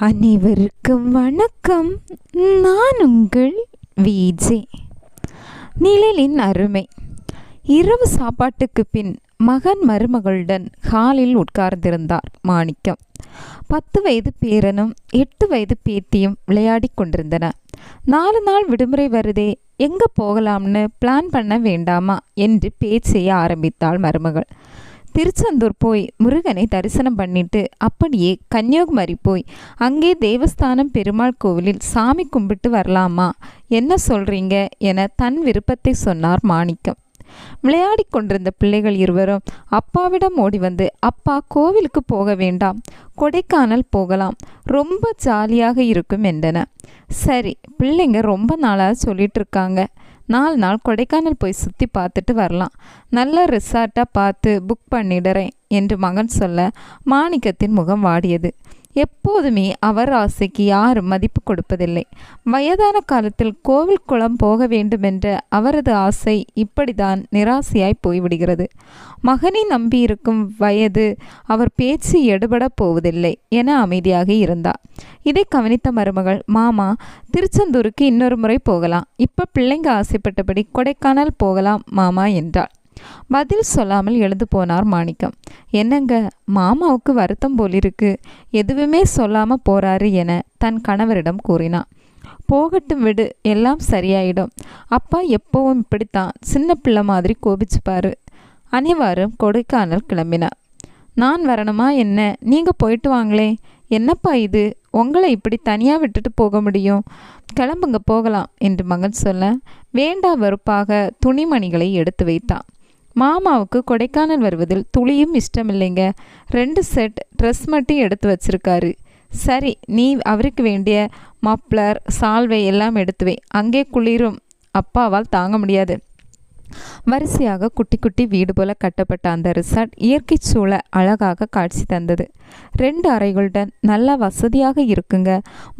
அனைவருக்கும் வணக்கம். நான் உங்கள் விஜே. நிழலின் அருமை. இரவு சாப்பாட்டுக்கு பின் மகன் மருமகளுடன் ஹாலில் உட்கார்ந்திருந்தார் மாணிக்கம். பத்து வயது பேரனும் எட்டு வயது பேத்தியும் விளையாடி கொண்டிருந்தன. நாலு நாள் விடுமுறை வருதே எங்கே போகலாம்னு பிளான் பண்ண வேண்டாமா? என்று பேச்சைய ஆரம்பித்தாள் மருமகள். திருச்செந்தூர் போய் முருகனை தரிசனம் பண்ணிட்டு அப்படியே கன்னியாகுமரி போய் அங்கே தேவஸ்தானம் பெருமாள் கோவிலில் சாமி கும்பிட்டு வரலாமா? என்ன சொல்றீங்க? என தன் விருப்பத்தை சொன்னார் மாணிக்கம். விளையாடி கொண்டிருந்த பிள்ளைகள் இருவரும் அப்பாவிடம் ஓடி வந்து அப்பா கோவிலுக்கு போக வேண்டாம். கொடைக்கானல் போகலாம். ரொம்ப ஜாலியாக இருக்கும் என்றன சரி பிள்ளைங்க ரொம்ப நாளாக சொல்லிட்டு இருக்காங்க. நாலு நாள் கொடைக்கானல் போய் சுற்றி பார்த்துட்டு வரலாம். நல்ல ரிசார்ட்டாக பார்த்து புக் பண்ணிடுறேன் என்று மகன் சொல்ல மாணிக்கத்தின் முகம் வாடியது. எப்போதுமே அவர் ஆசைக்கு யாரும் மதிப்பு கொடுப்பதில்லை. வயதான காலத்தில் கோவில் குளம் போக வேண்டுமென்ற அவரது ஆசை இப்படிதான் நிராசையாய் போய்விடுகிறது. மகனை நம்பியிருக்கும் வயது அவர் பேச்சு எடுபட போவதில்லை என அமைதியாக இருந்தார். இதை கவனித்த மருமகள் மாமா திருச்செந்தூருக்கு இன்னொரு முறை போகலாம். இப்ப பிள்ளைங்க ஆசைப்பட்டபடி கொடைக்கானல் போகலாம் மாமா என்றாள். பதில் சொல்லாமல் எழுந்து போனார் மாணிக்கம். என்னங்க மாமாவுக்கு வருத்தம் போலிருக்கு எதுவுமே சொல்லாமல் போறாரு என தன் கணவரிடம் கூறினான். போகட்டும் விடு எல்லாம் சரியாயிடும். அப்பா எப்பவும் இப்படித்தான் சின்ன பிள்ளை மாதிரி கோபிச்சுப்பாரு. அனைவரும் கொடைக்கானல் கிளம்பினார். நான் வரணுமா என்ன? நீங்க போயிட்டு வாங்களே. என்னப்பா இது? உங்களை இப்படி தனியாக விட்டுட்டு போக முடியும்? கிளம்புங்க போகலாம் என்று மகன் சொல்ல வேண்டா வெறுப்பாக துணிமணிகளை எடுத்து வைத்தான். மாமாவுக்கு கொடைக்கானல் வருவதில் துளியும் இஷ்டமில்லைங்க. ரெண்டு செட் ட்ரெஸ் மட்டும் எடுத்து வச்சிருக்காரு. சரி நீ அவருக்கு வேண்டிய மப்ளர் சால்வை எல்லாம் எடுத்துவை அங்கே குளிரும். அப்பாவால் தாங்க முடியாது. வரிசையாக குட்டி குட்டி வீடு போல கட்டப்பட்ட அந்த ரிசார்ட் இயற்கை சூழ அழகாக காட்சி தந்தது. ரெண்டு அறைகளுடன் நல்ல வசதியாக இருக்குங்க.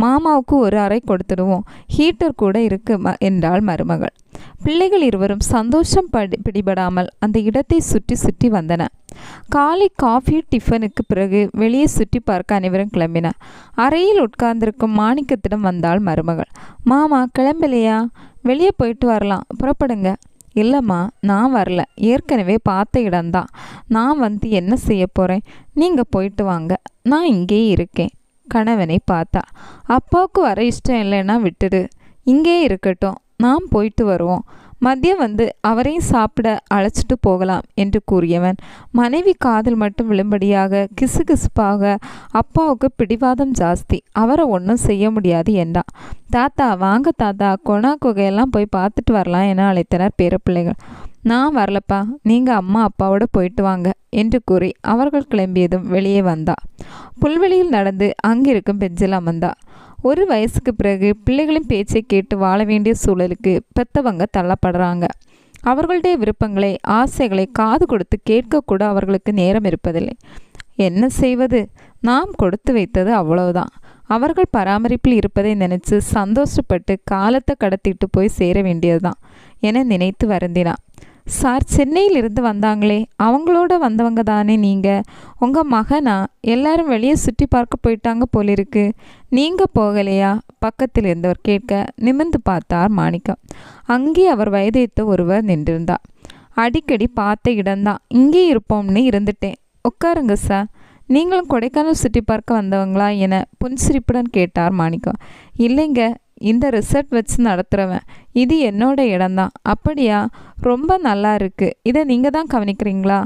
மாமாவுக்கு ஒரு அறை கொடுத்துடுவோம். ஹீட்டர் கூட இருக்கு என்றாள் மருமகள். பிள்ளைகள் இருவரும் சந்தோஷம் படி பிடிபடாமல் அந்த இடத்தை சுற்றி சுற்றி வந்தன. காலை காஃபி டிஃபனுக்கு பிறகு வெளியே சுற்றி பார்க்க அனைவரும் கிளம்பின. அறையில் உட்கார்ந்திருக்கும் மாணிக்கத்திடம் வந்தாள் மருமகள். மாமா கிளம்பலையா? வெளியே போயிட்டு வரலாம். புறப்படுங்க. இல்லைம்மா நான் வரல. ஏற்கனவே பார்த்த இடம்தான். நான் வந்து என்ன செய்ய போகிறேன் நீங்கள் போயிட்டு வாங்க. நான் இங்கே இருக்கேன். கணவனை பார்த்தா. அப்பாவுக்கு வர இஷ்டம் இல்லைன்னா விட்டுடு. இங்கே இருக்கட்டும். நாம் போயிட்டு வருவோம். மதியம் வந்து அவரையும் சாப்பிட அழைச்சிட்டு போகலாம் என்று கூறியவன். மனைவி காதில் மட்டும் விழும்படியாக கிசுகிசுப்பாக அப்பாவுக்கு பிடிவாதம் ஜாஸ்தி. அவரை ஒன்றும் செய்ய முடியாது என்றான். தாத்தா வாங்க தாத்தா. கொணா குகையெல்லாம் போய் பார்த்துட்டு வரலாம் என அழைத்தனர் பேரப்பிள்ளைகள் நான் வரலப்பா. நீங்கள் அம்மா அப்பாவோட போயிட்டு வாங்க என்று கூறி அவர்கள் கிளம்பியதும் வெளியே வந்தா. புல்வெளியில் நடந்து அங்கிருக்கும் பெஞ்சில் அமர்ந்தா. ஒரு வயசுக்கு பிறகு பிள்ளைகளின் பேச்சை கேட்டு வாழ வேண்டிய சூழலுக்கு பெத்தவங்க தள்ளப்படுறாங்க. அவர்களுடைய விருப்பங்களை ஆசைகளை காது கொடுத்து கேட்கக்கூட அவர்களுக்கு நேரம் இருப்பதில்லை. என்ன செய்வது? நாம் கொடுத்து வைத்தது அவ்வளவுதான். அவர்கள் பராமரிப்பில் இருப்பதை நினைச்சு சந்தோஷப்பட்டு காலத்தை கடத்திட்டு போய் சேர வேண்டியதுதான். என நினைத்து வருந்தினான். சார் சென்னையில் இருந்து வந்தாங்களே அவங்களோட வந்தவங்க தானே நீங்கள் உங்கள் மகனா? எல்லாரும் வெளியே சுற்றி பார்க்க போயிட்டாங்க போலிருக்கு. நீங்கள் போகலையா? பக்கத்தில் இருந்தவர் கேட்க நிமிர்ந்து பார்த்தார் மாணிக்கம். அங்கே அவர் வயதைத்த ஒருவர் நின்றிருந்தார் அடிக்கடி பார்த்த இடம்தான். இங்கே இருப்போம்னு இருந்துட்டேன். உட்காருங்க சார். நீங்களும் கொடைக்கானல் சுற்றி பார்க்க வந்தவங்களா என புன்சிரிப்புடன் கேட்டார் மாணிக்கம். இல்லைங்க இந்த ரிசர்ட் வச்சு நடத்துகிறவன் இது என்னோட இடம்தான். அப்படியா? ரொம்ப நல்லா இருக்குது இதை நீங்கள் தான் கவனிக்கிறீங்களா?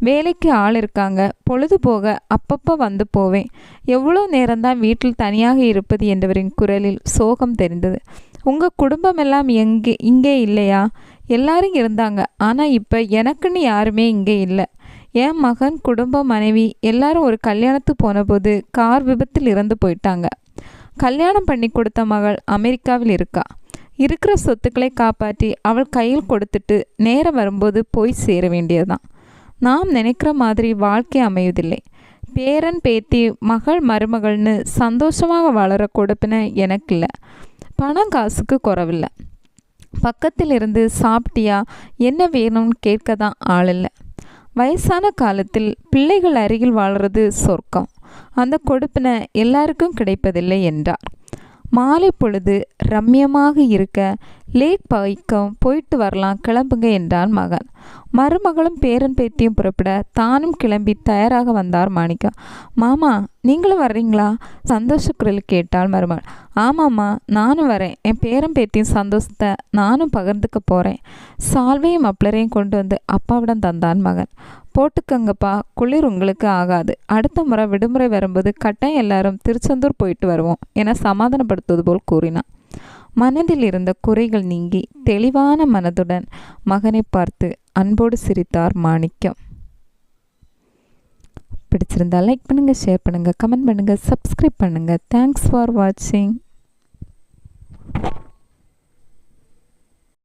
வேலைக்கு ஆள் இருக்காங்க. பொழுது போக அப்பப்போ வந்து போவேன். எவ்வளோ நேரம்தான் வீட்டில் தனியாக இருப்பது என்றவரின் குரலில் சோகம் தெரிந்தது. உங்கள் குடும்பமெல்லாம் எங்கே இங்கே இல்லையா? எல்லாரும் இருந்தாங்க. ஆனால் இப்போ எனக்குன்னு யாருமே இங்கே இல்லை. என் மகன் குடும்பம் மனைவி எல்லாரும் ஒரு கல்யாணத்துக்கு போனபோது கார் விபத்தில் இறந்து போயிட்டாங்க. கல்யாணம் பண்ணி கொடுத்த மகள் அமெரிக்காவில் இருக்கா. இருக்கிற சொத்துக்களை காப்பாற்றி அவள் கையில் கொடுத்துட்டு நேரம் வரும்போது போய் சேர வேண்டியதுதான். நாம் நினைக்கிற மாதிரி வாழ்க்கை அமைவதில்லை பேரன் பேத்தி மகள் மருமகள்னு சந்தோஷமாக வளர கொடுப்பின எனக்கு இல்லை பணம் காசுக்கு குறவில்லை. பக்கத்தில் இருந்து சாப்பிட்டியா என்ன வேணும்னு கேட்க தான் ஆள் இல்லை வயசான காலத்தில் பிள்ளைகள் அருகில் வாழ்கிறது சொர்க்கம். அந்த கொடுப்பினை எல்லாருக்கும் கிடைப்பதில்லை என்றார். மாலை பொழுது ரம்யமாக இருக்க லேக் பைக்கம் போயிட்டு வரலாம் கிளம்புங்க என்றான் மகன். மருமகளும் பேரன் பேத்தியும் புறப்பட தானும் கிளம்பி தயாராக வந்தார் மாணிக்கா. மாமா நீங்களும் வர்றீங்களா? சந்தோஷ குரல் கேட்டாள் மருமகள். ஆமாம்மா நானும் வரேன். என் பேரன் பேத்தியும் சந்தோஷத்தை நானும் பகிர்ந்துக்க போகிறேன் சால்வையும் மப்ளரையும் கொண்டு வந்து அப்பாவிடம் தந்தான் மகன். போட்டுக்கங்கப்பா குளிர் உங்களுக்கு ஆகாது. அடுத்த முறை விடுமுறை வரும்போது கட்டாயம் எல்லாரும் திருச்செந்தூர் போயிட்டு வருவோம் என சமாதானப்படுத்துவது போல் கூறினான். மனதில் இருந்த குறைகள் நீங்கி தெளிவான மனதுடன் மகனை பார்த்து அன்போடு சிரித்தார் மாணிக்கம். பிடிச்சிருந்தா லைக் பண்ணுங்கள் ஷேர் பண்ணுங்கள் கமெண்ட் பண்ணுங்கள் சப்ஸ்கிரைப் பண்ணுங்கள் தேங்க்ஸ் ஃபார் வாட்சிங்